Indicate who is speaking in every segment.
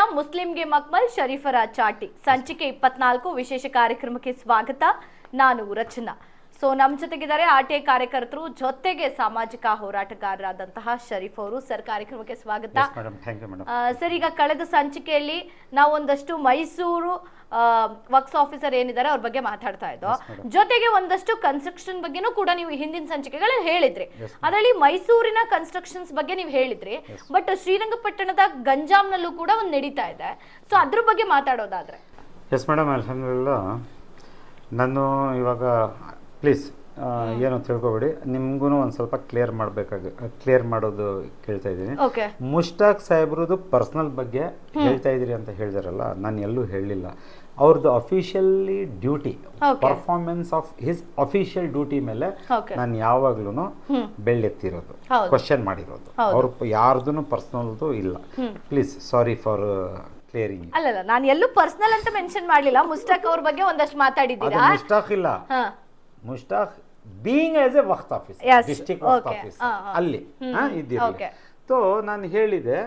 Speaker 1: ದುನಿಯಾ ಮುಸ್ಲಿಂಗೆ ಮಕ್ಮಲ್ ಶರೀಫರ ಚಾಟಿ. ಸಂಚಿಕೆ ಇಪ್ಪತ್ನಾಲ್ಕು ವಿಶೇಷ ಕಾರ್ಯಕ್ರಮಕ್ಕೆ ಸ್ವಾಗತ. ನಾನು ರಚನಾ. ಸೊ ನಮ್ಮ ಜೊತೆಗಿದ್ದಾರೆ ಆರ್ ಟಿ ಐ ಕಾರ್ಯಕರ್ತರು ಜೊತೆಗೆ ಸಾಮಾಜಿಕ ಹೋರಾಟಗಾರರಾದಂತಹ ಶರೀಫ್ ಅವರು. ಸರ್ ಕಾರ್ಯಕ್ರಮಕ್ಕೆ ಸ್ವಾಗತ. ಸರ್ ಈಗ ಕಳೆದ ಸಂಚಿಕೆಯಲ್ಲಿ ನಾವು ಒಂದಷ್ಟು ಮೈಸೂರು ವರ್ಕ್ಸ್ ಆಫೀಸರ್ ಏನಿದ್ದಾರೆ ಅವ್ರ ಬಗ್ಗೆ ಮಾತಾಡ್ತಾ ಇದ್ದೋ. ಜೊತೆಗೆ ಒಂದಷ್ಟು ಕನ್ಸ್ಟ್ರಕ್ಷನ್ ಬಗ್ಗೆನೂ ಕೂಡ ನೀವು ಹಿಂದಿನ ಸಂಚಿಕೆಗಳಲ್ಲಿ ಹೇಳಿದ್ರಿ. ಅದರಲ್ಲಿ ಮೈಸೂರಿನ ಕನ್ಸ್ಟ್ರಕ್ಷನ್ಸ್ ಬಗ್ಗೆ ನೀವು ಹೇಳಿದ್ರಿ. ಬಟ್ ಶ್ರೀರಂಗಪಟ್ಟಣದ ಗಂಜಾಂನಲ್ಲೂ ಕೂಡ ಒಂದು ನಡೀತಾ ಇದೆ. ಸೊ ಅದ್ರ ಬಗ್ಗೆ ಮಾತಾಡೋದಾದ್ರೆ.
Speaker 2: ಎಸ್ ಮೇಡಮ್ ನಾನು ಇವಾಗ ಪ್ಲೀಸ್ ಏನು ತಿಳ್ಕೊಬೇಡಿ. ನಿಮ್ಗೂ ಒಂದು ಸ್ವಲ್ಪ ಕ್ಲಿಯರ್ ಮಾಡ್ಬೇಕಾಗ ಕ್ಲಿಯರ್ ಮಾಡೋದು ಕೇಳ್ತಾ ಇದ್ದೀನಿ.
Speaker 1: ಮುಷ್ಟಾಕ್
Speaker 2: ಮುಷ್ತಾಕ್ ಸಾಹೇಬ್ರದ್ದು ಪರ್ಸ್ನಲ್ ಬಗ್ಗೆ ಹೇಳ್ತಾ ಇದ್ದೀರಿ ಅಂತ ಹೇಳಿದಾರಲ್ಲ ನಾನು ಎಲ್ಲೂ ಹೇಳಲಿಲ್ಲ ಅವ್ರದ್ದು officially duty. Performance of his official duty ಮೇಲೆ. ನಾನು ಯಾವಾಗ್ಲೂ ಬೆಳ್ಳೆತ್ತಿರೋದು. ಕ್ವಶನ್ ಮಾಡಿರೋದು. ಅವ್ರ ಯಾರ್ದು ಪರ್ಸ್ನಲ್ದು ಇಲ್ಲ. ಪ್ಲೀಸ್ ಸಾರಿ ಫಾರ್ ಕ್ಲಿಯರಿಂಗ್
Speaker 1: ಅಲ್ಲಲ್ಲ ನಾನು ಎಲ್ಲೂ ಪರ್ಸನಲ್ ಅಂತ ಮೆನ್ಷನ್ ಮಾಡಲಿಲ್ಲ. ಮುಸ್ತಾಕ್ ಅವ್ರ ಬಗ್ಗೆ ಒಂದಷ್ಟು ಮಾತಾಡಿದ್ದೀರಾ?
Speaker 2: ಮುಸ್ತಾಕ್ ಇಲ್ಲ.
Speaker 1: ಹಾ
Speaker 2: Mushtaq being as a Waqf office district Waqf. Office. ಅಲ್ಲಿ
Speaker 1: ಹ್ಮ್,
Speaker 2: ಸೊ ನಾನು ಹೇಳಿದೆ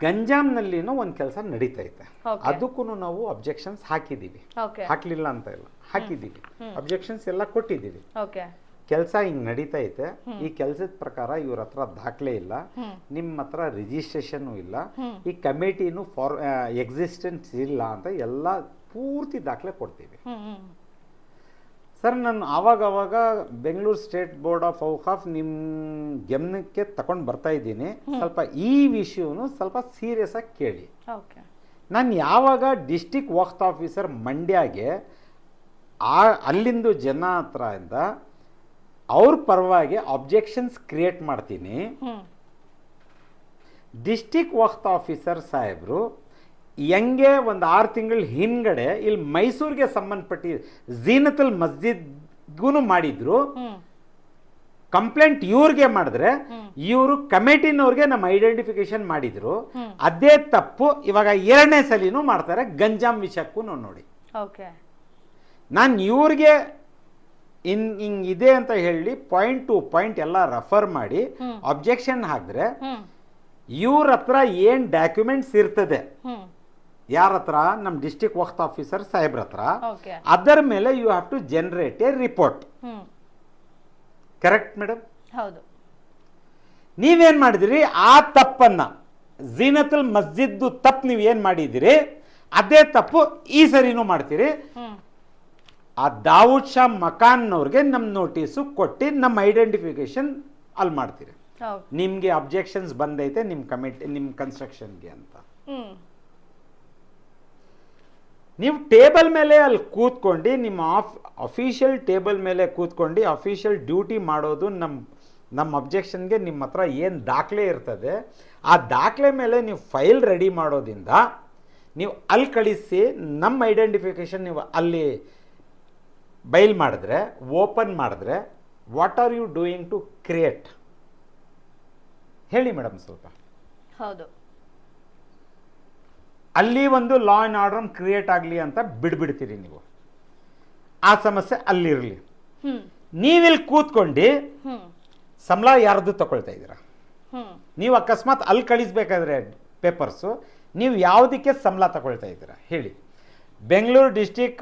Speaker 2: ಗಂಜಾಂನಲ್ಲಿನೂ ಒಂದು ಕೆಲಸ ನಡೀತೈತೆ
Speaker 1: Okay.
Speaker 2: ಅದಕ್ಕೂ ನಾವು ಅಬ್ಜೆಕ್ಷನ್ಸ್ ಹಾಕಿದ್ದೀವಿ. ಹಾಕ್ಲಿಲ್ಲ ಅಂತ ಇಲ್ಲ. ಹಾಕಿದ್ದೀವಿ. ಅಬ್ಜೆಕ್ಷನ್ಸ್ ಎಲ್ಲ ಕೊಟ್ಟಿದ್ದೀವಿ. ಕೆಲಸ ಹಿಂಗ್ ನಡೀತೈತೆ ಈ ಕೆಲಸದ ಪ್ರಕಾರ ಇವ್ರ ಹತ್ರ ದಾಖಲೆ ಇಲ್ಲ. ನಿಮ್ಮ ಹತ್ರ ರಿಜಿಸ್ಟ್ರೇಷನ್ ಇಲ್ಲ. ಈ ಕಮಿಟಿನೂ ಫಾರ್ ಎಕ್ಸಿಸ್ಟೆನ್ಸ್ ಇಲ್ಲ ಅಂತ ಎಲ್ಲ ಪೂರ್ತಿ ದಾಖಲೆ ಕೊಡ್ತೀವಿ. ಸರ್ ನಾನು ಆವಾಗ ಆವಾಗ Bengaluru state board of Auqaf ನಿಮ್ಮ ಗಮನಕ್ಕೆ ತಗೊಂಡು ಬರ್ತಾ ಇದ್ದೀನಿ. ಸ್ವಲ್ಪ ಈ ವಿಷಯವನ್ನು ಸ್ವಲ್ಪ ಸೀರಿಯಸ್ ಆಗಿ ಕೇಳಿ.
Speaker 1: ಓಕೆ.
Speaker 2: ನಾನು ಯಾವಾಗ ಡಿಸ್ಟಿಕ್ ವಕ್ತ್ ಆಫೀಸರ್ ಮಂಡ್ಯಗೆ ಆ ಅಲ್ಲಿಂದು ಜನ ಹತ್ರ ಇಂದ ಅವ್ರ ಪರವಾಗಿ ಅಬ್ಜೆಕ್ಷನ್ಸ್ ಕ್ರಿಯೇಟ್ ಮಾಡ್ತೀನಿ. ಡಿಸ್ಟಿಕ್ ವಕ್ತ್ ಆಫೀಸರ್ ಸಾಹೇಬರು ಹೆಂಗೆ ಒಂದು ಆರು ತಿಂಗಳ ಹಿಂದ್ಗಡೆ ಇಲ್ಲಿ ಮೈಸೂರಿಗೆ ಸಂಬಂಧಪಟ್ಟಿ ಜೀನತಲ್ ಮಸ್ಜಿದ್ಗೂ ಮಾಡಿದ್ರು. ಕಂಪ್ಲೇಂಟ್ ಇವ್ರಿಗೆ ಮಾಡಿದ್ರೆ ಇವರು ಕಮಿಟಿನವ್ರಿಗೆ ನಮ್ಮ ಐಡೆಂಟಿಫಿಕೇಶನ್ ಮಾಡಿದ್ರು. ಅದೇ ತಪ್ಪು. ಇವಾಗ ಎರಡನೇ ಸಲಿನೂ ಮಾಡ್ತಾರೆ ಗಂಜಾಮ್ ವಿಷಯಕ್ಕೂ ನೋಡಿ.
Speaker 1: ಓಕೆ.
Speaker 2: ನಾನು ಇವ್ರಿಗೆ ಇನ್ ಹಿಂಗ್ ಇದೆ ಅಂತ ಹೇಳಿ ಪಾಯಿಂಟ್ ಟು ಪಾಯಿಂಟ್ ಎಲ್ಲ ರೆಫರ್ ಮಾಡಿ ಅಬ್ಜೆಕ್ಷನ್ ಹಾಕಿದ್ರೆ ಇವ್ರ ಹತ್ರ ಏನ್ ಡಾಕ್ಯುಮೆಂಟ್ಸ್ ಇರ್ತದೆ ಯಾರ ಹತ್ರ? ನಮ್ಮ ಡಿಸ್ಟಿಕ್ ವಕ್ತ್ ಆಫೀಸರ್ ಸಾಹೇಬ್ರ ಹತ್ರ. ಅದರ ಮೇಲೆ you have to generate a report correct madam
Speaker 1: ಹೌದು.
Speaker 2: ನೀವೇನ್ ಮಾಡಿದಿರಿ? ಆ ತಪ್ಪನ್ನ ಝೀನತಲ್ ಮಸ್ಜಿದ್ದು ತಪ್ಪು ನೀವು ಏನು ಮಾಡಿದಿರಿ? ಅದೇ ತಪ್ಪು ಈ ಸರಿನೂ ಮಾಡ್ತೀರಿ. ಆ ದಾವೂದ್ ಶಾ ಮಕಾನ್ನವ್ರಿಗೆ ನಮ್ಮ ನೋಟಿಸು ಕೊಟ್ಟು ನಮ್ಮ ಐಡೆಂಟಿಫಿಕೇಶನ್ ಅಲ್ಲಿ ಮಾಡ್ತೀರಿ. ನಿಮ್ಗೆ ಅಬ್ಜೆಕ್ಷನ್ಸ್ ಬಂದೈತೆ ನಿಮ್ಮ ಕಮಿಟಿ ನಿಮ್ಮ ಕನ್ಸ್ಟ್ರಕ್ಷನ್ಗೆ ಅಂತ. ನೀವು ಟೇಬಲ್ ಮೇಲೆ ಅಲ್ಲಿ ಕೂತ್ಕೊಂಡು, ನಿಮ್ಮ ಆಫ್ ಅಫಿಷಿಯಲ್ ಟೇಬಲ್ ಮೇಲೆ ಕೂತ್ಕೊಂಡು ಅಫಿಷಿಯಲ್ ಡ್ಯೂಟಿ ಮಾಡೋದು ನಮ್ಮ ನಮ್ಮ ಅಬ್ಜೆಕ್ಷನ್ಗೆ ನಿಮ್ಮ ಹತ್ರ ಏನು ದಾಖಲೆ ಇರ್ತದೆ, ಆ ದಾಖಲೆ ಮೇಲೆ ನೀವು ಫೈಲ್ ರೆಡಿ ಮಾಡೋದ್ರಿಂದ ನೀವು ಅಲ್ಲಿ ಕಳಿಸಿ, ನಮ್ಮ ಐಡೆಂಟಿಫಿಕೇಷನ್ ನೀವು ಅಲ್ಲಿ ಬೈಲ್ ಮಾಡಿದ್ರೆ ಓಪನ್ ಮಾಡಿದ್ರೆ what are you doing to create ಹೇಳಿ ಮೇಡಮ್ ಸ್ವಲ್ಪ.
Speaker 1: ಹೌದು.
Speaker 2: ಅಲ್ಲಿ ಒಂದು ಲಾ ಆ್ಯಂಡ್ ಆರ್ಡರ್ ಕ್ರಿಯೇಟ್ ಆಗಲಿ ಅಂತ ಬಿಡ್ಬಿಡ್ತೀರಿ ನೀವು. ಆ ಸಮಸ್ಯೆ ಅಲ್ಲಿರಲಿ. ನೀವಿಲ್ಲಿ ಕೂತ್ಕೊಂಡು ಸಂಬಳ ಯಾರ್ದು ತಗೊಳ್ತಾ ಇದ್ದೀರಾ? ನೀವು ಅಕಸ್ಮಾತ್ ಅಲ್ಲಿ ಕಳಿಸ್ಬೇಕಾದ್ರೆ ಪೇಪರ್ಸು ನೀವು ಯಾವುದಕ್ಕೆ ಸಂಬಳ ತಗೊಳ್ತಾ ಇದ್ದೀರಾ? ಹೇಳಿ. Bengaluru district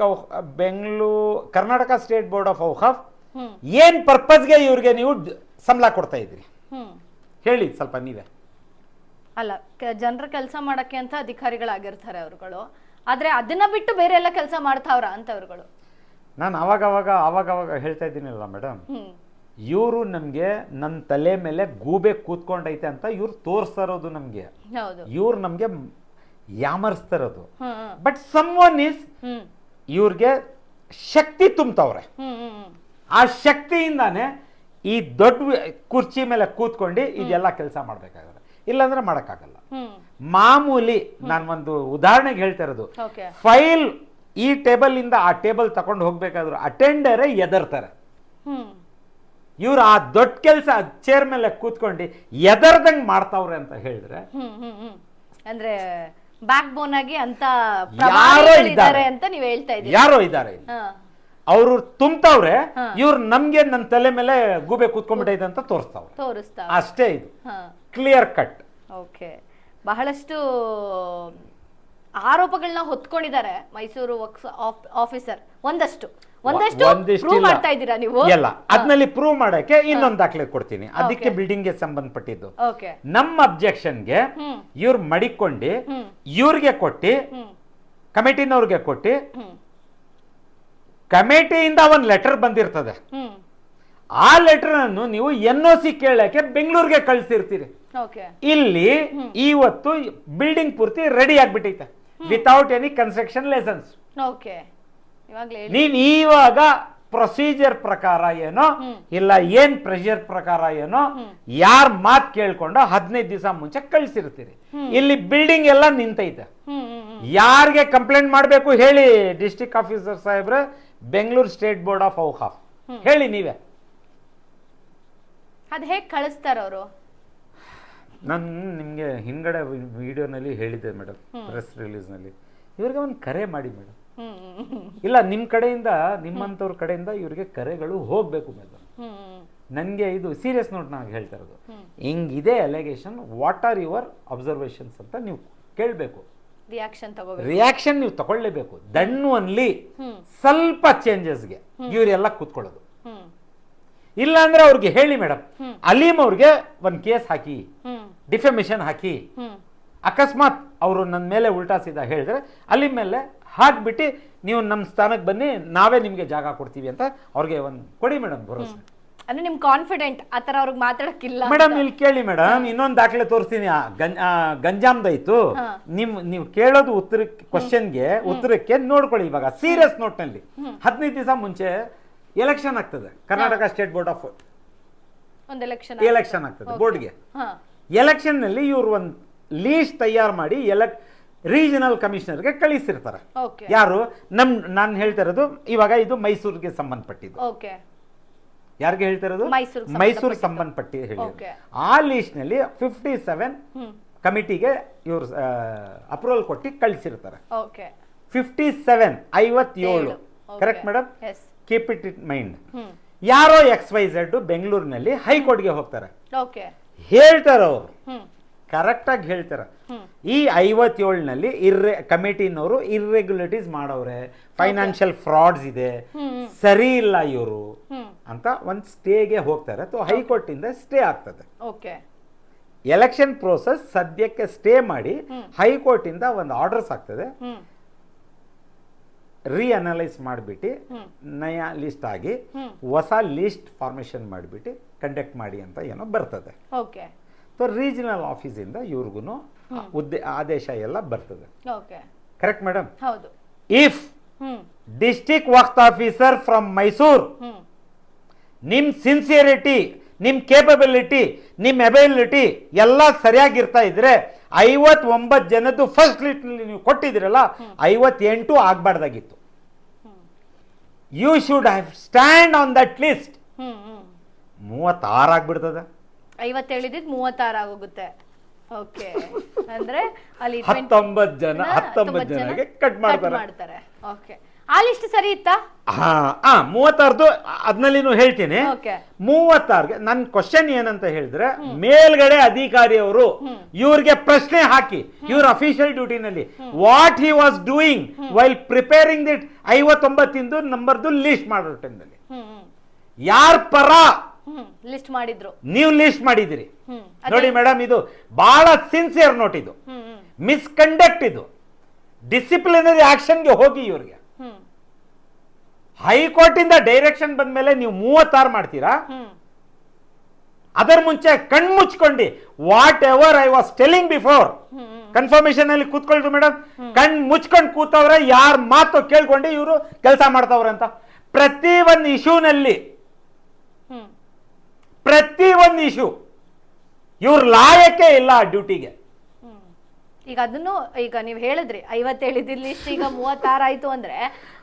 Speaker 2: Bengaluru Karnataka state board of
Speaker 1: hmm.
Speaker 2: ಏನು ಪರ್ಪಸ್ಗೆ ಇವ್ರಿಗೆ ನೀವು ಸಂಬಳ ಕೊಡ್ತಾ ಇದ್ದೀರಿ? ಹೇಳಿ ಸ್ವಲ್ಪ ನೀವೇ.
Speaker 1: ಅಲ್ಲ ಜನರ ಕೆಲಸ ಮಾಡಕ್ಕೆ ಅಂತ ಅಧಿಕಾರಿಗಳಾಗಿರ್ತಾರೆ ಅವ್ರುಗಳು. ಆದ್ರೆ ಅದನ್ನ ಬಿಟ್ಟು ಬೇರೆ ಎಲ್ಲ ಕೆಲಸ ಮಾಡ್ತಾವ್ರ ಅಂತ ಅವರುಗಳು
Speaker 2: ನಾನು ಅವಾಗವಾಗ ಅವಾಗವಾಗ ಅವಾಗ ಅವಾಗ ಹೇಳ್ತಾ ಇದ್ದೀನಲ್ಲ ಮೇಡಮ್. ಇವರು ನಮಗೆ ನನ್ನ ತಲೆ ಮೇಲೆ ಗೂಬೆ ಕೂತ್ಕೊಂಡೈತೆ ಅಂತ ಇವ್ರು ತೋರಿಸ್ತಾ ಇರೋದು ನಮಗೆ. ಇವ್ರು ನಮಗೆ ಯಾಮರ್ಸ್ತಾ ಇರೋದು.
Speaker 1: ಹ್ಮ್ ಹ್ಮ್.
Speaker 2: ಬಟ್ ಸಮ್ ಒನ್
Speaker 1: ಇಸ್
Speaker 2: ಇವ್ರಿಗೆ ಶಕ್ತಿ ತುಂಬ್ತಾವ್ರೆ. ಆ ಶಕ್ತಿಯಿಂದಾನೆ ಈ ದೊಡ್ಡ ಕುರ್ಚಿ ಮೇಲೆ ಕೂತ್ಕೊಂಡು ಇದೆಲ್ಲ ಕೆಲಸ ಮಾಡ್ಬೇಕಾಗುತ್ತೆ. ಇಲ್ಲಾಂದ್ರೆ ಮಾಡೋಕ್ಕಾಗಲ್ಲ. ಮಾಮೂಲಿ ನಾನು ಒಂದು ಉದಾಹರಣೆಗೆ ಹೇಳ್ತಾ ಇರೋದು. ಫೈಲ್ ಈ ಟೇಬಲ್ ಇಂದ ಆ ಟೇಬಲ್ ತಗೊಂಡು ಹೋಗ್ಬೇಕಾದ್ರು ಅಟೆಂಡರ್ ಎದರ್ತಾರೆ. ಇವ್ರು ಆ ದೊಡ್ಡ ಕೆಲಸ ಚೇರ್ ಮೇಲೆ ಕೂತ್ಕೊಂಡು ಎದರ್ದಂಗ್ ಮಾಡ್ತಾವ್ರೆ ಅಂತ ಹೇಳಿದ್ರೆ
Speaker 1: ಅಂದ್ರೆ ಬ್ಯಾಕ್ ಬೋನ್ ಆಗಿ ಅಂತ
Speaker 2: ಯಾರೋ ಇದ್ದಾರೆ.
Speaker 1: ಅಂತ ನೀವು ಹೇಳ್ತಾ ಇದ್ದೀರಿ.
Speaker 2: ಯಾರೋ ಇದ್ದಾರೆ. ಅವರು ತುಂಬ್ತಾವ್ರೆ ಇವ್ರು ನಮ್ಗೆ ನನ್ನ ತಲೆ ಮೇಲೆ ಗೂಬೆ ಕೂತ್ಕೊಂಡ್ಬಿಟ್ಟೈತೆ ಅಂತ ತೋರಿಸ್ತಾವ್ರೆ.
Speaker 1: ತೋರಿಸ್ತಾ
Speaker 2: ಅಷ್ಟೇ ಇದು. ಕ್ಲಿಯರ್ ಕಟ್
Speaker 1: ಓಕೆ ಬಹಳಷ್ಟು ಆರೋಪಗಳನ್ನ ಹೊತ್ಕೊಂಡಿದ್ದಾರೆ ಮೈಸೂರು ಆಫೀಸರ್. ಒಂದಷ್ಟು. ಒಂದಷ್ಟು. ಪ್ರೂವ್ ಮಾಡ್ತಾ ಇದ್ದೀರಾ ನೀವು?
Speaker 2: ಎಲ್ಲ. ಅದ್ನಲ್ಲಿ ಪ್ರೂವ್ ಮಾಡಕ್ಕೆ ಇನ್ನೊಂದು ದಾಖಲೆ ಕೊಡ್ತೀನಿ. ಅದಕ್ಕೆ ಬಿಲ್ಡಿಂಗ್ಗೆ ಸಂಬಂಧಪಟ್ಟಿದ್ದು ನಮ್ಮ ಅಬ್ಜೆಕ್ಷನ್ಗೆ ಇವ್ರು ಮಡಿಕೊಂಡು ಇವ್ರಿಗೆ ಕೊಟ್ಟು ಕಮಿಟಿನವ್ರಿಗೆ ಕೊಟ್ಟು ಕಮಿಟಿಯಿಂದ ಒಂದು ಲೆಟರ್ ಬಂದಿರ್ತದೆ. ಆ ಲೆಟರ್ ಅನ್ನು ನೀವು ಎನ್ ಒ ಸಿ ಕೇಳಕ್ಕೆ ಬೆಂಗಳೂರಿಗೆ ಕಳ್ಸಿರ್ತೀರಿ. ಇಲ್ಲಿ ಇವತ್ತು ಬಿಲ್ಡಿಂಗ್ ಪೂರ್ತಿ ರೆಡಿ ಆಗ್ಬಿಟ್ಟೈತೆ. ವಿತೌಟ್ ಎನಿ ಕನ್ಸ್ಟ್ರಕ್ಷನ್ ಲೈಸೆನ್ಸ್ ನೀನ್ ಇವಾಗ ಪ್ರೊಸೀಜರ್ ಪ್ರಕಾರ ಏನೋ ಇಲ್ಲ ಏನ್ ಪ್ರೆಷರ್ ಪ್ರಕಾರ ಏನೋ ಯಾರ್ ಮಾತ್ ಕೇಳ್ಕೊಂಡು ಹದಿನೈದು ದಿವಸ ಮುಂಚೆ ಕಳ್ಸಿರ್ತೀರಿ. ಇಲ್ಲಿ ಬಿಲ್ಡಿಂಗ್ ಎಲ್ಲ ನಿಂತೈತೆ. ಯಾರಿಗೆ ಕಂಪ್ಲೇಂಟ್ ಮಾಡಬೇಕು ಹೇಳಿ ಡಿಸ್ಟಿಕ್ ಆಫೀಸರ್ ಸಾಹೇಬ್ರೆ Bengaluru state board of Auqaf ಹೇಳಿ ನೀವೇ.
Speaker 1: ಅದ್ ಹೇಗ್ ಕಳಿಸ್ತಾರ ಅವರು?
Speaker 2: ನಾನು ನಿಮಗೆ ಹಿಂಗಡೆ ವಿಡಿಯೋನಲ್ಲಿ ಹೇಳಿದ್ದೆ ಮೇಡಮ್ ಪ್ರೆಸ್ ರಿಲೀಸ್ನಲ್ಲಿ. ಇವ್ರಿಗೆ ಒಂದು ಕರೆ ಮಾಡಿ ಮೇಡಮ್ ಇಲ್ಲ ನಿಮ್ಮ ಕಡೆಯಿಂದ ನಿಮ್ಮಂಥವ್ರ ಕಡೆಯಿಂದ ಇವರಿಗೆ ಕರೆಗಳು ಹೋಗಬೇಕು ಮೇಡಮ್ ನನಗೆ ಇದು ಸೀರಿಯಸ್ ನೋಟ್ ನಾನು ಹೇಳ್ತಾ ಇರೋದು. ಹಿಂಗಿದೆ allegation what are your observations ಅಂತ ನೀವು ಕೇಳಬೇಕು.
Speaker 1: ರಿಯಾಕ್ಷನ್
Speaker 2: ರಿಯಾಕ್ಷನ್ ನೀವು ತಗೊಳ್ಳೇಬೇಕು. ದಣ್ಣು
Speaker 1: ಹ್ಮ್.
Speaker 2: ಸ್ವಲ್ಪ ಚೇಂಜಸ್ಗೆ ಇವರೆಲ್ಲ ಕೂತ್ಕೊಳ್ಳೋದು.
Speaker 1: ಇಲ್ಲಾಂದ್ರೆ
Speaker 2: ಇಲ್ಲ ಅಂದ್ರೆ ಅವ್ರಿಗೆ ಹೇಳಿ ಮೇಡಮ್ ಅಲೀಮ್ ಅವ್ರಿಗೆ ಒಂದು ಕೇಸ್ ಹಾಕಿ. ಡಿಫೆಮಿಷನ್ ಹಾಕಿ. ಅಕಸ್ಮಾತ್ ಅವರು ನನ್ನ ಮೇಲೆ ಉಲ್ಟಾ ಸೀದಾ ಹೇಳಿದ್ರೆ ಅಲ್ಲಿ ಮೇಲೆ ಹಾಕ್ಬಿಟ್ಟು ನೀವು ನಮ್ಮ ಸ್ಥಾನಕ್ಕೆ ಬನ್ನಿ ನಾವೇ ನಿಮಗೆ ಜಾಗ ಕೊಡ್ತೀವಿ ಅಂತ ಅವ್ರಿಗೆ ಒಂದು ಕೊಡಿ ಮೇಡಮ್ ಭರೋಸೆ
Speaker 1: ಅಂದ್ರೆ ನಿಮ್ ಕಾನ್ಫಿಡೆಂಟ್ ಆ ಆತರ ಅವ್ರಿಗೆ ಮಾತಾಡಕ್ಕಿಲ್ಲ
Speaker 2: ಮೇಡಮ್ ಇಲ್ಲಿ ಕೇಳಿ ಮೇಡಮ್ ಇನ್ನೊಂದು ದಾಖಲೆ ತೋರಿಸ್ತೀನಿ. ಗಂಜಾಮ್ದಾಯ್ತು ನಿಮ್ ನೀವು ಕೇಳೋದು ಉತ್ತರ ಕ್ವಶನ್ಗೆ ಉತ್ತರಕ್ಕೆ ನೋಡ್ಕೊಳ್ಳಿ ಇವಾಗ. ಸೀರಿಯಸ್ ನೋಟ್ನಲ್ಲಿ ಹದಿನೈದು ದಿವಸ ಮುಂಚೆ ಎಲೆಕ್ಷನ್ ಆಗ್ತದೆ. Karnataka state board of
Speaker 1: election
Speaker 2: ಆಗ್ತದೆ. ಬೋರ್ಡ್ಗೆ
Speaker 1: ಹಾ
Speaker 2: ಇವರು ಒಂದು ಲೀಸ್ಟ್ ತಯಾರು ಮಾಡಿ ಎಲೆಕ್ ರೀಜನಲ್ ಕಮಿಷನರ್ಗೆ ಕಳಿಸಿರ್ತಾರೆ. ಯಾರು? ನಮ್ ನಾನು ಹೇಳ್ತಾ ಇರೋದು ಇವಾಗ ಇದು ಮೈಸೂರಿಗೆ ಸಂಬಂಧಪಟ್ಟಿದ್ದು. ಯಾರಿಗೆ ಹೇಳ್ತಾ ಇರೋದು? ಮೈಸೂರು ಸಂಬಂಧಪಟ್ಟಿ ಹೇಳಿ. ಆ ಲೀಸ್ಟ್ನಲ್ಲಿ ಫಿಫ್ಟಿ ಸೆವೆನ್ ಕಮಿಟಿಗೆ ಇವರು ಅಪ್ರೂವಲ್ ಕೊಟ್ಟು ಕಳಿಸಿರ್ತಾರೆ. ಫಿಫ್ಟಿ ಸೆವೆನ್ ಐವತ್ತೇಳು. Correct madam keep it it mind ಯಾರೋ ಎಕ್ಸ್ ವೈ ಝೆಡ್ ಬೆಂಗಳೂರಿನಲ್ಲಿ ಹೈಕೋರ್ಟ್ಗೆ ಹೋಗ್ತಾರೆ. ಹೇಳ್ತಾರೆ ಅವರು. ಕರೆಕ್ಟಾಗಿ ಹೇಳ್ತಾರೆ. ಈ ಐವತ್ತೇಳನಲ್ಲಿ ಇರ್ರೆ ಕಮಿಟಿನವರು ಇರ್ರೆಗ್ಯುಲೇಟೀಸ್ ಮಾಡವ್ರೆ. ಫೈನಾನ್ಷಿಯಲ್ ಫ್ರಾಡ್ಸ್ ಇದೆ. ಸರಿ ಇಲ್ಲ ಇವರು ಅಂತ ಒಂದು ಸ್ಟೇಗೆ ಹೋಗ್ತಾರೆ. ಅಥವಾ ಹೈಕೋರ್ಟಿಂದ ಸ್ಟೇ ಆಗ್ತದೆ.
Speaker 1: ಓಕೆ
Speaker 2: ಎಲೆಕ್ಷನ್ ಪ್ರೋಸೆಸ್ ಸದ್ಯಕ್ಕೆ ಸ್ಟೇ ಮಾಡಿ ಹೈಕೋರ್ಟಿಂದ ಒಂದು ಆರ್ಡರ್ಸ್ ಆಗ್ತದೆ. ರೀಅನಲೈಸ್ ಮಾಡಿಬಿಟ್ಟು. ನಯ ಲಿಸ್ಟ್ ಆಗಿ. ಹೊಸ ಲಿಸ್ಟ್ ಫಾರ್ಮೇಷನ್ ಮಾಡಿಬಿಟ್ಟು ಕಂಡಕ್ಟ್ ಮಾಡಿ ಅಂತ ಏನೋ ಬರ್ತದೆ.
Speaker 1: ಓಕೆ.
Speaker 2: ಸೊ ರೀಜನಲ್ ಆಫೀಸಿಂದ ಇವ್ರಿಗೂ ಉದ್ದೇ ಆದೇಶ ಎಲ್ಲ ಬರ್ತದೆ.
Speaker 1: ಓಕೆ.
Speaker 2: ಕರೆಕ್ಟ್ ಮೇಡಮ್
Speaker 1: ಹೌದು.
Speaker 2: If district Waqf officer from Mysore
Speaker 1: ನಿಮ್
Speaker 2: ನಿಮ್ಮ ಸಿನ್ಸಿಯರಿಟಿ ನಿಮ್ಮ ಕೇಪಬಿಲಿಟಿ ನಿಮ್ಮ ಎಬಿಲಿಟಿ ಎಲ್ಲ ಸರಿಯಾಗಿರ್ತಾ ಇದ್ರೆ ಐವತ್ತೊಂಬತ್ತು ಜನದ್ದು ಫಸ್ಟ್ ಲಿಸ್ಟ್ನಲ್ಲಿ ನೀವು ಕೊಟ್ಟಿದ್ದೀರಲ್ಲ ಐವತ್ತೆಂಟು ಆಗಬಾರ್ದಾಗಿತ್ತು. You should have stand on that list ಮೂವತ್ತಾರು ಆಗ್ಬಿಡ್ತದೆ.
Speaker 1: ಐವತ್ತೇಳಿದ್ ಮೂವತ್ತಾರು ಆಗೋಗುತ್ತೆ. ಓಕೆ. ಅಂದ್ರೆ ಅಲ್ಲಿ
Speaker 2: ಹತ್ತೊಂಬತ್ತು ಜನ ಹತ್ತೊಂಬತ್ತು ಜನಕ್ಕೆ ಕಟ್ ಮಾಡ್ತಾರೆ.
Speaker 1: ಮಾಡ್ತಾರೆ. ಓಕೆ. ಆ ಲಿಸ್ಟ್ ಸರಿ ಇತ್ತಾ?
Speaker 2: ಹಾ ಆ ಮೂವತ್ತಾರ್ದು ಅದ್ನಲ್ಲಿನೂ ಹೇಳ್ತೀನಿ.
Speaker 1: ಓಕೆ.
Speaker 2: ಮೂವತ್ತಾರ್ಗೆ ನನ್ನ ಕ್ವಶನ್ ಏನಂತ ಹೇಳಿದ್ರೆ ಮೇಲ್ಗಡೆ ಅಧಿಕಾರಿಯವರು ಇವ್ರಿಗೆ ಪ್ರಶ್ನೆ ಹಾಕಿ ಇವ್ರ official ಡ್ಯೂಟಿನಲ್ಲಿ what he was doing while preparing this ಐವತ್ತೊಂಬತ್ತಿಂದು ನಂಬರ್ದು ಲಿಸ್ಟ್ ಮಾಡೋ ಟೈಮ್ನಲ್ಲಿ ಯಾರ ಪರ?
Speaker 1: ಲಿಸ್ಟ್ ಮಾಡಿದ್ರು.
Speaker 2: ನೀವು ಲಿಸ್ಟ್ ಮಾಡಿದಿರಿ ನೋಡಿ ಮೇಡಮ್ ಇದು ಬಹಳ ಸಿನ್ಸಿಯರ್ ನೋಟ್ ಇದು. ಮಿಸ್ಕಂಡಕ್ಟ್ ಇದು. ಡಿಸಿಪ್ಲಿನರಿ ಆಕ್ಷನ್ಗೆ ಹೋಗಿ ಇವ್ರಿಗೆ. ಹೈಕೋರ್ಟ್ ಇಂದ ಡೈರೆಕ್ಷನ್ ಬಂದ್ಮೇಲೆ ನೀವು ಮೂವತ್ತಾರು ಮಾಡ್ತೀರಾ? ಅದರ ಮುಂಚೆ ಕಣ್ ಮುಚ್ಕೊಂಡಿ whatever I was telling before confirmation ಅಲ್ಲಿ ಕೂತ್ಕೊಳ್ರಿ ಮೇಡಮ್ ಕಣ್ ಮುಚ್ಕೊಂಡು ಕೂತವ್ರೆ ಯಾರ ಮಾತು ಕೇಳ್ಕೊಂಡು ಇವರು ಕೆಲಸ ಮಾಡ್ತಾವ್ರೆ ಅಂತ. ಪ್ರತಿ ಒಂದು ಇಶ್ಯೂನಲ್ಲಿ ಪ್ರತಿ ಒಂದು ಇಶ್ಯೂ ಇವ್ರ ಲಾಯಕ್ಕೆ ಇಲ್ಲ ಆ ಡ್ಯೂಟಿಗೆ.
Speaker 1: ಈಗ ಅದನ್ನು ಈಗ ನೀವು ಹೇಳಿದ್ರಿ ಐವತ್ತೇಳಿದ ಲಿಸ್ಟ್ ಈಗ ಮೂವತ್ತಾರು ಆಯ್ತು ಅಂದ್ರೆ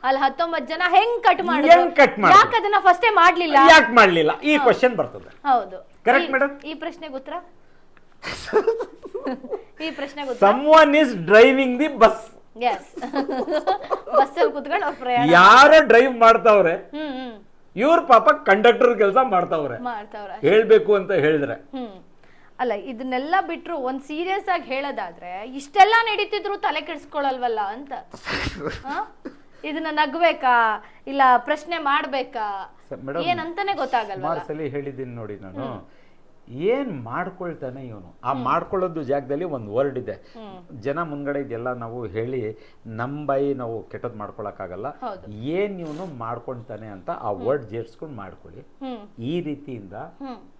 Speaker 1: ಅಲ್ಲಿ ಹತ್ತೊಂಬತ್ತು ಜನ ಹೆಂಗ್ ಕಟ್
Speaker 2: ಮಾಡಿ ಕಟ್?
Speaker 1: ಯಾಕೆ ಅದನ್ನ ಫಸ್ಟೇ ಮಾಡ್ಲಿಲ್ಲ?
Speaker 2: ಯಾಕೆ ಮಾಡ್ಲಿಲ್ಲ? ಈ ಕ್ವಶನ್ ಬರ್ತದೆ.
Speaker 1: ಹೌದು.
Speaker 2: ಕರೆಕ್ಟ್
Speaker 1: ಈ-
Speaker 2: madam?
Speaker 1: ಈ ಪ್ರಶ್ನೆಗೆ ಉತ್ತರ? ಈ ಪ್ರಶ್ನೆಗೆ ಉತ್ತರ?
Speaker 2: Someone is driving the bus
Speaker 1: S ಬಸ್ಸಲ್ ಕುತ್ಕೊಂಡು ಅವ್ರ ಪ್ರಯಾಣ
Speaker 2: ಯಾರೋ ಡ್ರೈವ್ ಮಾಡ್ತಾವ್ರೆ ಇವ್ರ ಪಾಪ ಕಂಡಕ್ಟರ್ ಕೆಲಸ ಮಾಡ್ತಾವ್ರೆ.
Speaker 1: ಮಾಡ್ತಾವ್ರೆ
Speaker 2: ಹೇಳ್ಬೇಕು ಅಂತ ಹೇಳಿದ್ರೆ.
Speaker 1: ಅಲ್ಲ ಇದನ್ನೆಲ್ಲ ಬಿಟ್ರು ಒಂದ್ ಸೀರಿಯಸ್ ಆಗಿ ಹೇಳೋದಾದ್ರೆ ಇಷ್ಟೆಲ್ಲ ನಡೀತಿದ್ರು ತಲೆ ಕೆಡಿಸ್ಕೊಳಲ್ವಲ್ಲ ಅಂತ. ಹ? ಇದನ್ನ ನಗ್ಬೇಕಾ? ಇಲ್ಲ ಪ್ರಶ್ನೆ ಮಾಡ್ಬೇಕಾ? ಏನಂತಾನೆ ಗೊತ್ತಾಗಲ್ವಲ್ಲ?
Speaker 2: ಸಲ ಹೇಳಿದ್ದೀನಿ ನೋಡಿ ನಾನು. ಏನ್ ಮಾಡ್ಕೊಳ್ತಾನೆ ಇವನು? ಆ ಮಾಡ್ಕೊಳ್ಳೋದು ಜಾಗದಲ್ಲಿ ಒಂದು ವರ್ಡ್ ಇದೆ. ಜನ ಮುಂದ್ಗಡೆ ಇದೆಲ್ಲ ನಾವು ಹೇಳಿ ನಮ್ಮ ಬಾಯಿ ನಾವು ಕೆಟ್ಟದ್ ಮಾಡ್ಕೊಳಕ್ಕಾಗಲ್ಲ.
Speaker 1: ಹೌದು.
Speaker 2: ಏನ್ ಇವನು ಮಾಡ್ಕೊಳ್ತಾನೆ ಅಂತ ಆ ವರ್ಡ್ ಜೇರ್ಸ್ಕೊಂಡು ಮಾಡ್ಕೊಳ್ಳಿ.
Speaker 1: ಹ್ಮ್.
Speaker 2: ಈ ರೀತಿಯಿಂದ
Speaker 1: ಹ್ಮ್.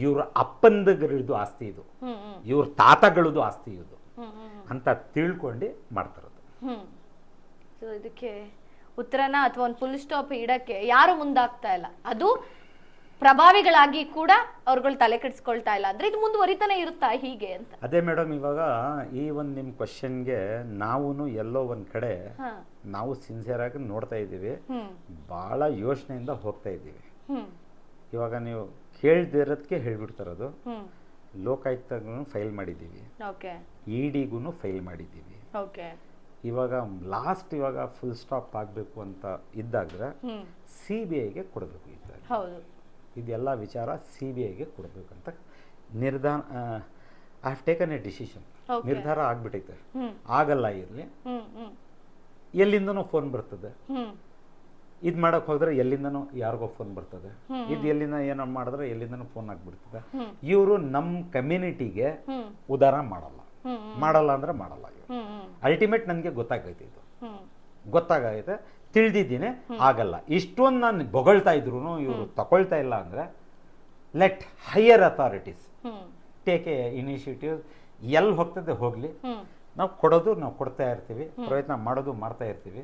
Speaker 2: ಇವ್ರ ಅಪ್ಪಂದಗರದ್ದು ಆಸ್ತಿ ಇದು. ಇವ್ರ ತಾತಗಳದ್ದು ಆಸ್ತಿ ಇದು. ಅಂತ ತಿಳ್ಕೊಂಡು ಮಾಡ್ತಾರದು.
Speaker 1: ಸೊ ಇದಕ್ಕೆ ಉತ್ತರನ ಅಥವಾ ಒಂದು ಫುಲ್ ಸ್ಟಾಪ್ ಇಡಕ್ಕೆ ಯಾರು ಮುಂದಾಗ್ತಾ ಇಲ್ಲ. ಅದು ಪ್ರಭಾವಿಗಳಾಗಿ ಕೂಡ ಅವ್ರುಗಳು ತಲೆ ಕೆಡಿಸ್ಕೊಳ್ತಾ ಇಲ್ಲ. ಅಂದ್ರೆ ಇದು ಮುಂದುವರಿತಾನೆ ಇರುತ್ತಾ ಹೀಗೆ ಅಂತ?
Speaker 2: ಅದೇ ಮೇಡಮ್ ಇವಾಗ ಈ ಒಂದು ನಿಮ್ಮ ಕ್ವಶನ್ಗೆ ನಾವು ಎಲ್ಲೋ ಒಂದು ಕಡೆ ನಾವು ಸಿನ್ಸಿಯರ್ ಆಗಿ ನೋಡ್ತಾ ಇದ್ದೀವಿ.
Speaker 1: ಬಹಳ
Speaker 2: ಭಾಳ ಯೋಚನೆಯಿಂದ ಹೋಗ್ತಾ ಇದ್ದೀವಿ. ಇವಾಗ ನೀವು ಕೇಳ್ದಿರೋದಕ್ಕೆ ಹೇಳ್ಬಿಡ್ತಾರದು
Speaker 1: ಅದು.
Speaker 2: ಲೋಕಾಯುಕ್ತಗೂ ಫೈಲ್ ಮಾಡಿದ್ದೀವಿ.
Speaker 1: ಓಕೆ.
Speaker 2: ಇ ಡಿಗೂ ಫೈಲ್ ಮಾಡಿದ್ದೀವಿ.
Speaker 1: ಓಕೆ.
Speaker 2: ಇವಾಗ ಲಾಸ್ಟ್ ಇವಾಗ ಫುಲ್ ಸ್ಟಾಪ್ ಆಗಬೇಕು ಅಂತ ಇದ್ದಾಗ ಸಿ ಬಿ ಐಗೆ ಕೊಡಬೇಕು ಇದ್ದಾಗ ಇದೆಲ್ಲ ವಿಚಾರ ಸಿ ಬಿ ಐಗೆ ಕೊಡಬೇಕಂತ ನಿರ್ಧಾರ I have taken a decision. ನಿರ್ಧಾರ ಆಗ್ಬಿಟ್ಟೈತೆ ಆಗಲ್ಲ ಇರಲಿ. ಎಲ್ಲಿಂದನೂ ಫೋನ್ ಬರ್ತದೆ. ಇದು ಮಾಡೋಕೆ ಹೋದ್ರೆ ಎಲ್ಲಿಂದನೂ ಯಾರಿಗೋ ಫೋನ್ ಬರ್ತದೆ. ಇದು ಎಲ್ಲಿಂದ ಏನೋ ಮಾಡಿದ್ರೆ ಎಲ್ಲಿಂದನೂ ಫೋನ್ ಆಗಿಬಿಡ್ತದೆ. ಇವರು ನಮ್ಮ ಕಮ್ಯುನಿಟಿಗೆ ಉದಾರ ಮಾಡಲ್ಲ. ಮಾಡಲ್ಲ ಅಂದ್ರೆ ಮಾಡಲ್ಲ ಇವರು. ಅಲ್ಟಿಮೇಟ್ ನನಗೆ ಗೊತ್ತಾಗೈತೆ ಇದು. ಗೊತ್ತಾಗೈತೆ. ತಿಳಿದಿದ್ದೀನಿ. ಆಗಲ್ಲ. ಇಷ್ಟೊಂದು ನಾನು ಬೊಗಳ್ತಾ ಇದ್ರು ಇವರು ತಗೊಳ್ತಾ ಇಲ್ಲ ಅಂದರೆ let higher authorities take a initiative ಎಲ್ಲಿ ಹೋಗ್ತದೆ ಹೋಗಲಿ. ನಾವು ಕೊಡೋದು ನಾವು ಕೊಡ್ತಾ ಇರ್ತೀವಿ. ಪ್ರಯತ್ನ ಮಾಡೋದು ಮಾಡ್ತಾ ಇರ್ತೀವಿ.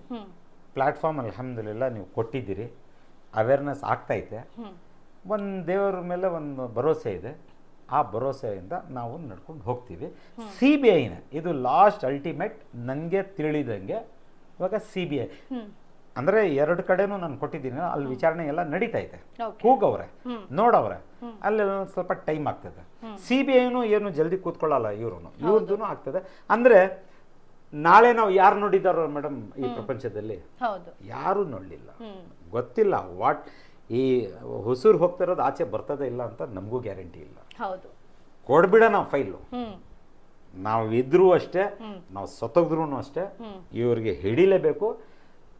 Speaker 2: ಪ್ಲ್ಯಾಟ್ಫಾರ್ಮ್ ಅಲ್ಹಮ್ದುಲಿಲ್ಲ ನೀವು ಕೊಟ್ಟಿದ್ದೀರಿ. ಅವೇರ್ನೆಸ್ ಆಗ್ತೈತೆ ಒಂದು ದೇವರ ಮೇಲೆ ಒಂದು ಭರೋಸೆ ಇದೆ. ಆ ಭರೋಸೆಯಿಂದ ನಾವು ನಡ್ಕೊಂಡು ಹೋಗ್ತೀವಿ. ಸಿ ಬಿ ಐನ ಇದು ಲಾಸ್ಟ್ ಅಲ್ಟಿಮೇಟ್ ನನಗೆ ತಿಳಿದಂಗೆ ಇವಾಗ ಸಿ ಬಿ ಐ ಅಂದರೆ ಎರಡು ಕಡೆನೂ ನಾನು ಕೊಟ್ಟಿದ್ದೀನಿ. ಅಲ್ಲಿ ವಿಚಾರಣೆ ಎಲ್ಲ ನಡೀತಾ ಇದೆ. ಕೂಗವ್ರೆ ನೋಡವ್ರೆ ಅಲ್ಲಿ ಸ್ವಲ್ಪ ಟೈಮ್ ಆಗ್ತದೆ. ಸಿ ಬಿ ಐನು ಏನು ಜಲ್ದಿ ಕೂತ್ಕೊಳ್ಳಲ್ಲ ಇವ್ರು ಇವ್ರದ್ದು ಆಗ್ತದೆ. ಅಂದರೆ ನಾಳೆ ನಾವು ಯಾರು ನೋಡಿದಾರೋ ಮೇಡಮ್ ಈ ಪ್ರಪಂಚದಲ್ಲಿ? ಯಾರು ನೋಡಲಿಲ್ಲ. ಗೊತ್ತಿಲ್ಲ ವಾಟ್ ಈ ಹೊಸೂರು ಹೋಗ್ತಿರೋದು ಆಚೆ ಬರ್ತದೆ ಇಲ್ಲ ಅಂತ ನಮಗೂ ಗ್ಯಾರಂಟಿ ಇಲ್ಲ.
Speaker 1: ಹೌದು.
Speaker 2: ಕೊಡ್ಬಿಡ ನಾವು ಫೈಲು. ನಾವು ಇದ್ರೂ ಅಷ್ಟೇ ನಾವು ಸತ್ತೋದ್ರೂ ಅಷ್ಟೇ. ಇವ್ರಿಗೆ ಹಿಡಿಲೇಬೇಕು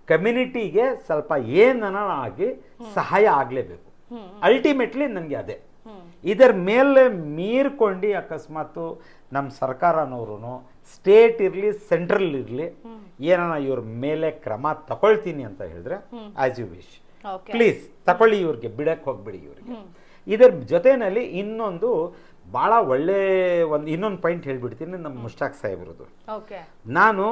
Speaker 2: ಕಮ್ಯುನಿಟಿಗೆ ಸ್ವಲ್ಪ ಏನನ ಆಗಿ ಸಹಾಯ ಆಗಲೇಬೇಕು. ಅಲ್ಟಿಮೇಟ್ಲಿ ನನಗೆ ಅದೇ. ಇದರ ಮೇಲೆ ಮೀರ್ಕೊಂಡು ಅಕಸ್ಮಾತು ನಮ್ಮ ಸರ್ಕಾರನವ್ರು ಸ್ಟೇಟ್ ಇರಲಿ ಸೆಂಟ್ರಲ್ ಇರಲಿ ಏನನ ಇವ್ರ ಮೇಲೆ ಕ್ರಮ ತಗೊಳ್ತೀನಿ ಅಂತ ಹೇಳಿದ್ರೆ ಆಸ್ ಯು ವಿಶ್ ಪ್ಲೀಸ್ ತಗೊಳ್ಳಿ ಇವ್ರಿಗೆ ಬಿಡಕ್ಕೆ ಹೋಗ್ಬಿಡಿ ಇವ್ರಿಗೆ. ಇದರ ಜೊತೆಯಲ್ಲಿ ಇನ್ನೊಂದು ಭಾಳ ಒಳ್ಳೆ ಒಂದು ಇನ್ನೊಂದು ಪಾಯಿಂಟ್ ಹೇಳ್ಬಿಡ್ತೀನಿ ನಮ್ಮ ಮುಷ್ಟಾಕ್ ಸಾಹೇಬ್ರದ್ದು ನಾನು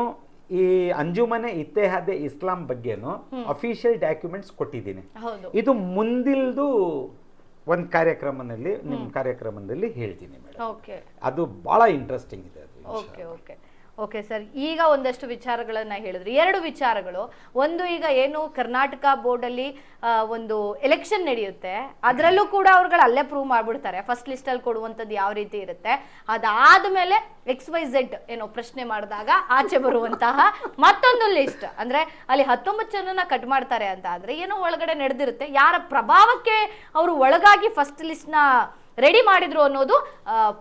Speaker 2: ಈ ಅಂಜುಮನೆ ಇತ್ತೆಹಾದೆ ಇಸ್ಲಾಂ ಬಗ್ಗೆನು ಅಫಿಷಿಯಲ್ ಡಾಕ್ಯುಮೆಂಟ್ಸ್ ಕೊಟ್ಟಿದ್ದೀನಿ. ಇದು ಮುಂದಿಲ್ದು ಒಂದು ಕಾರ್ಯಕ್ರಮದಲ್ಲಿ ನಿಮ್ಮ ಕಾರ್ಯಕ್ರಮದಲ್ಲಿ ಹೇಳ್ತೀನಿ ಮೇಡಮ್.
Speaker 1: ಓಕೆ.
Speaker 2: ಅದು ಭಾಳ ಇಂಟ್ರೆಸ್ಟಿಂಗ್ ಇದೆ ಅದು
Speaker 1: ಓಕೆ ಓಕೆ. ಓಕೆ ಸರ್ ಈಗ ಒಂದಷ್ಟು ವಿಚಾರಗಳನ್ನ ಹೇಳಿದ್ರಿ. ಎರಡು ವಿಚಾರಗಳು. ಒಂದು ಈಗ ಏನು ಕರ್ನಾಟಕ ಬೋರ್ಡಲ್ಲಿ ಒಂದು ಎಲೆಕ್ಷನ್ ನಡೆಯುತ್ತೆ. ಅದರಲ್ಲೂ ಕೂಡ ಅವ್ರುಗಳು ಅಲ್ಲೇ ಪ್ರೂವ್ ಮಾಡ್ಬಿಡ್ತಾರೆ. ಫಸ್ಟ್ ಲಿಸ್ಟಲ್ಲಿ ಕೊಡುವಂಥದ್ದು ಯಾವ ರೀತಿ ಇರುತ್ತೆ. ಅದಾದ್ಮೇಲೆ ಎಕ್ಸ್ ವೈ ಝೆಡ್ ಏನೋ ಪ್ರಶ್ನೆ ಮಾಡಿದಾಗ ಆಚೆ ಬರುವಂತಹ ಮತ್ತೊಂದು ಲಿಸ್ಟ್ ಅಂದ್ರೆ ಅಲ್ಲಿ ಹತ್ತೊಂಬತ್ತು ಜನನ ಕಟ್ ಮಾಡ್ತಾರೆ ಅಂತ ಆದ್ರೆ ಏನೋ ಒಳಗಡೆ ನಡೆದಿರುತ್ತೆ. ಯಾರ ಪ್ರಭಾವಕ್ಕೆ ಅವರು ಒಳಗಾಗಿ ಫಸ್ಟ್ ಲಿಸ್ಟ್ನ ರೆಡಿ ಮಾಡಿದ್ರು ಅನ್ನೋದು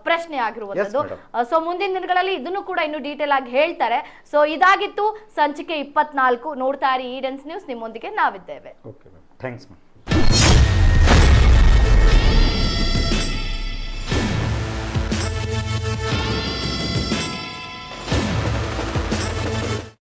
Speaker 1: ಪ್ರಶ್ನೆ
Speaker 2: ಆಗಿರುವಂತದ್ದು
Speaker 1: ಸೊ ಮುಂದಿನ ದಿನಗಳಲ್ಲಿ ಇದನ್ನು ಕೂಡ ಇನ್ನು ಡೀಟೇಲ್ ಆಗಿ ಹೇಳ್ತಾರೆ. ಸೊ ಇದಾಗಿತ್ತು ಸಂಚಿಕೆ ಇಪ್ಪತ್ನಾಲ್ಕು. ನೋಡ್ತಾ ಇರಿ ಈಡೆನ್ಸ್ ನ್ಯೂಸ್ ನಿಮ್ಮೊಂದಿಗೆ ನಾವಿದ್ದೇವೆ.
Speaker 2: ಥ್ಯಾಂಕ್ಸ್